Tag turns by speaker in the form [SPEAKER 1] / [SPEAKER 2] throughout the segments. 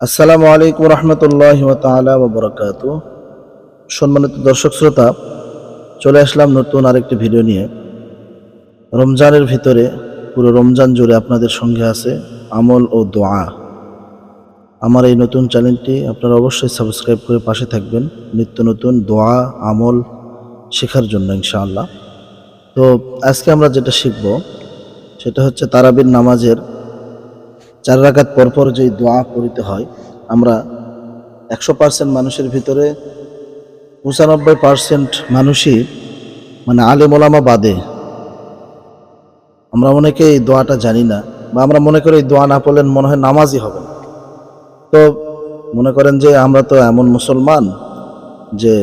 [SPEAKER 1] আসসালামু আলাইকুম রহমতুল্লাহ তালা সম্মানিত দর্শক শ্রোতা, চলে আসলাম নতুন আরেকটি ভিডিও নিয়ে। রমজানের ভিতরে পুরো রমজান জুড়ে আপনাদের সঙ্গে আছে আমল ও দোয়া। আমার এই নতুন চ্যানেলটি আপনারা অবশ্যই সাবস্ক্রাইব করে পাশে থাকবেন নিত্য নতুন দোয়া, আমল শেখার জন্য ইনশাআল্লাহ। তো আজকে আমরা যেটা শিখব, সেটা হচ্ছে তারাবির নামাজের চার রাকাত পরপর যে দোয়া পড়িতে হয়, আমরা একশো পার্সেন্ট মানুষের ভিতরে পঁচানব্বই পার্সেন্ট মানুষই মানে আলেম ওলামা বাদে। আমরা অনেকে এই দোয়াটা জানি না বা আমরা মনে করি এই দোয়া না পড়লেন মনে হয় নামাজই হবে তো মনে করেন যে আমরা তো এমন মুসলমান যে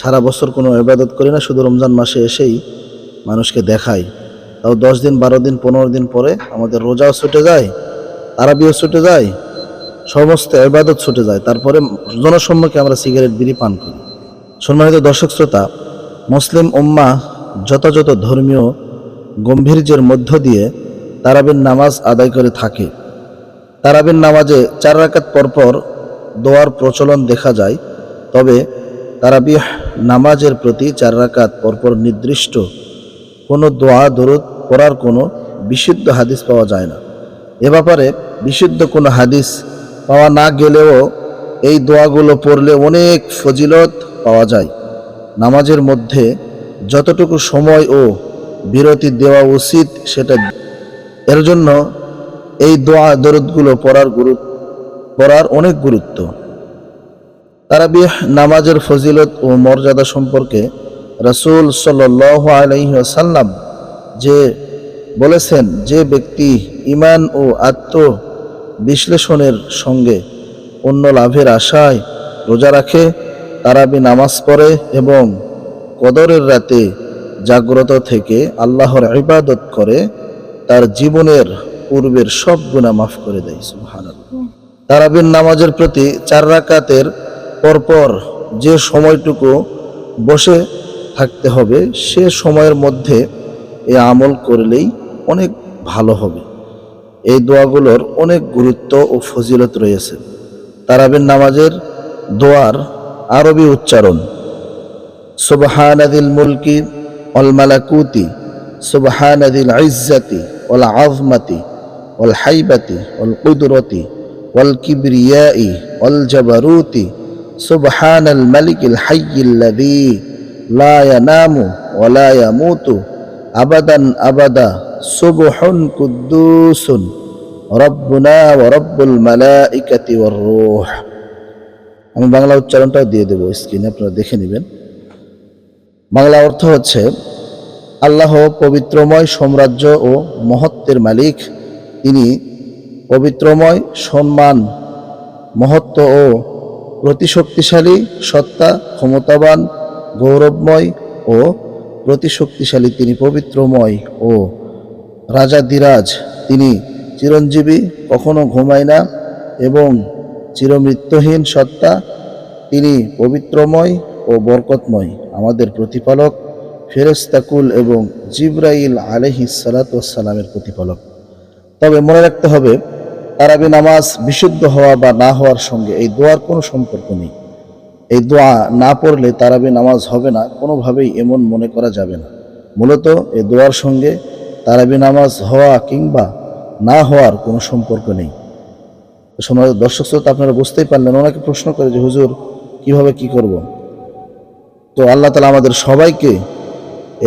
[SPEAKER 1] সারা বছর কোনো ইবাদত করি না, শুধু রমজান মাসে এসেই মানুষকে দেখাই। তাও দশ দিন, বারো দিন, পনেরো দিন পরে আমাদের রোজাও ছুটে যায় তারাবিও ছুটে যায়, সমস্ত ইবাদত ছুটে যায়, তারপরে জনসম্মুখে আমরা সিগারেট বিড়ি পান করি। সম্মানিত দর্শক শ্রোতা, মুসলিম উম্মা যথাযথ ধর্মীয় গম্ভীর্যের মধ্য দিয়ে তারাবির নামাজ আদায় করে থাকে। তারাবির নামাজে চার রাকাত পরপর দোয়ার প্রচলন দেখা যায়, তবে তারাবিহ নামাজের প্রতি চার রাকাত পরপর নির্দিষ্ট কোনো দোয়া, দরুদ পড়ার কোনো বিশুদ্ধ হাদিস পাওয়া যায় না। এ ব্যাপারে বিশুদ্ধ কোনো হাদিস পাওয়া না গেলেও এই দোয়াগুলো পড়লে অনেক ফজিলত পাওয়া যায়। নামাজের মধ্যে যতটুকু সময় ও বিরতি দেওয়া উচিত সেটা এর জন্য এই দোয়া দরুদগুলো পড়ার গুরুত্ব পড়ার অনেক গুরুত্ব। তারাবিহ নামাজের ফজিলত ও মর্যাদা সম্পর্কে রসুল সাল্লাহ আলহিহাসাল্লাম যে বলেছেন, যে ব্যক্তি ইমান ও আত্ম বিশ্লেষণের সঙ্গে অন্য লাভের আশায় রোজা রাখে, তারাবি নামাজ পড়ে এবং কদরের রাতে জাগ্রত থেকে আল্লাহর ইবাদত করে, তার জীবনের পূর্বের সব গুণা মাফ করে দেয়, সুবহানাল্লাহ। তারাবির নামাজের প্রতি চার রাকাতের পরপর যে সময়টুকু বসে থাকতে হবে, সে সময়ের মধ্যে এ আমল করলেই অনেক ভালো হবে। এই দোয়াগুলোর অনেক গুরুত্ব ও ফজিলত রয়েছে। তারাবিন নামাজের দোয়ার আরবি উচ্চারণ, সুবহানাদিল মুলকি অল মালাকুতি, সুবহানাদিল আইজাতি অল আজমাতি অল হাইবাতি অল কুদরতি অল কিবরিয়াই অল জবরুতি, সুবহানাল মালিকিল হাইয়িল্লাযী লা ইয়ানামু ওয়া লা ইয়ামুতু আবাদান আবাদা সুবহন কুদ্দুসুন রব্বুনা ও রব্বুল মালাইকাতি ওয়ার রূহ। আমি বাংলা উচ্চারণটাও দিয়ে দেবো স্ক্রিনে, আপনারা দেখে নেবেন। বাংলা অর্থ হচ্ছে, আল্লাহ পবিত্রময় সাম্রাজ্য ও মহত্বের মালিক। তিনি পবিত্রময়, সম্মান, মহত্ব ও প্রতিশক্তিশালী, সত্তা, ক্ষমতাবান, গৌরবময় ও প্রতিশক্তিশালী তিনি পবিত্রময় ও রাজা দিরাজ তিনি চিরঞ্জীবী, কখনো ঘুমায় না এবং চিরমৃত্যুহীন সত্তা। তিনি পবিত্রময় ও বরকতময়। আমাদের প্রতিপালক ফেরেস্তাকুল এবং জিব্রাইল আলহি সালাতামের প্রতিপালক। তবে মনে রাখতে হবে, তারাবি নামাজ বিশুদ্ধ হওয়া বা না হওয়ার সঙ্গে এই দোয়ার কোনো সম্পর্ক নেই। এই দোয়া না পড়লে তারাবি নামাজ হবে না, কোনোভাবেই এমন মনে করা যাবে না। মূলত এই দোয়ার সঙ্গে তারাবি নামাজ হওয়া কিংবা না হওয়ার কোনো সম্পর্ক নেই। সময় দর্শক শ্রোতা, আপনারা বুঝতেই পারলেন, ওনাকে প্রশ্ন করে যে, হুজুর, কীভাবে কি করব? তো আল্লাহ তালা আমাদের সবাইকে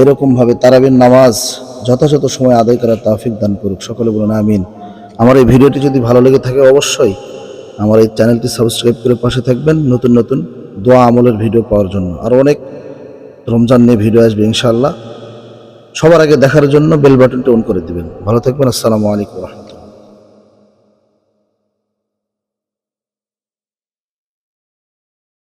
[SPEAKER 1] এরকমভাবে তারাবির নামাজ যথাযথ সময় আদায় করার তাফিক দান করুক। সকলে বলুন, আমিন। আমার এই ভিডিওটি যদি ভালো লেগে থাকে, অবশ্যই আমার এই চ্যানেলটি সাবস্ক্রাইব করে পাশে থাকবেন। নতুন নতুন দোয়া আমলের ভিডিও পাওয়ার জন্য। আর অনেক রমজান নিয়ে ভিডিও আসবে ইনশাল্লাহ সবার আগে দেখার জন্য বেল বাটনটা অন করে দিবেন। ভালো থাকবেন, আসসালামু আলাইকুম